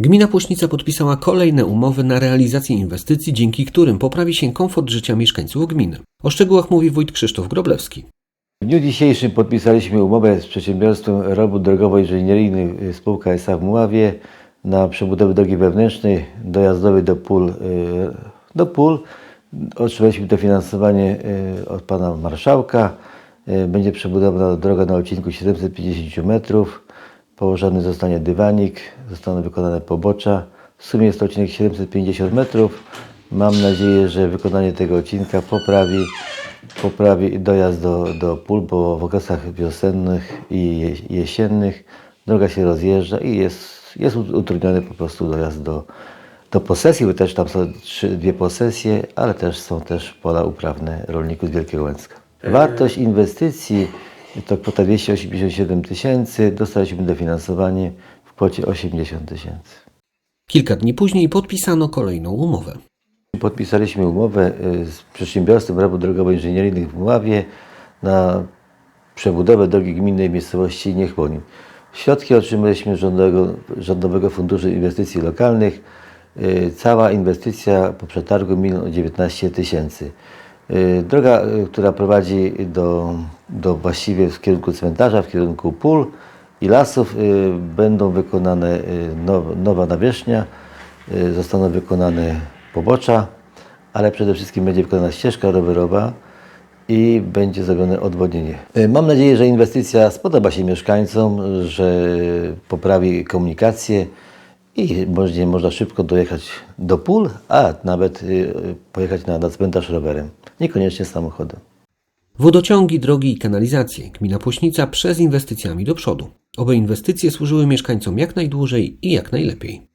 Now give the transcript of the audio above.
Gmina Płośnica podpisała kolejne umowy na realizację inwestycji, dzięki którym poprawi się komfort życia mieszkańców gminy. O szczegółach mówi wójt Krzysztof Groblewski. W dniu dzisiejszym podpisaliśmy umowę z przedsiębiorstwem robót drogowo-inżynieryjnych spółka S.A. w Mławie na przebudowę drogi wewnętrznej dojazdowej do pól. y, Do pól. Otrzymaliśmy dofinansowanie y, od pana marszałka. Y, Będzie przebudowana droga na odcinku 750 metrów. Położony zostanie dywanik, zostaną wykonane pobocza. W sumie jest to odcinek 750 metrów. Mam nadzieję, że wykonanie tego odcinka poprawi, poprawi dojazd do, do pól, bo w okresach wiosennych i je- jesiennych droga się rozjeżdża i jest, jest utrudniony po prostu dojazd do, do posesji, bo też tam są trzy, dwie posesje, ale też są też pola uprawne rolników z Wielkiego Łęcka. Wartość inwestycji to kwota 287 tysięcy, dostaliśmy dofinansowanie w kwocie 80 tysięcy. Kilka dni później podpisano kolejną umowę. Podpisaliśmy umowę y, z przedsiębiorstwem robót drogowo-inżynieryjnych w Mławie na przebudowę drogi gminnej w miejscowości Niechłonin. Środki otrzymaliśmy z rządowego, rządowego Funduszu Inwestycji Lokalnych. Y, Cała inwestycja po przetargu milion 19 tysięcy. Y, Droga, y, która prowadzi do, do właściwie w kierunku cmentarza, w kierunku pól i lasów, y, będą wykonane now, nowa nawierzchnia, zostaną wykonane pobocza, ale przede wszystkim będzie wykonana ścieżka rowerowa i będzie zrobione odwodnienie. Mam nadzieję, że inwestycja spodoba się mieszkańcom, że poprawi komunikację i będzie można szybko dojechać do pól, a nawet y, pojechać na, na cmentarz rowerem, niekoniecznie samochodem. Wodociągi, drogi i kanalizacje. Gmina Płośnica przez inwestycjami do przodu. Oby inwestycje służyły mieszkańcom jak najdłużej i jak najlepiej.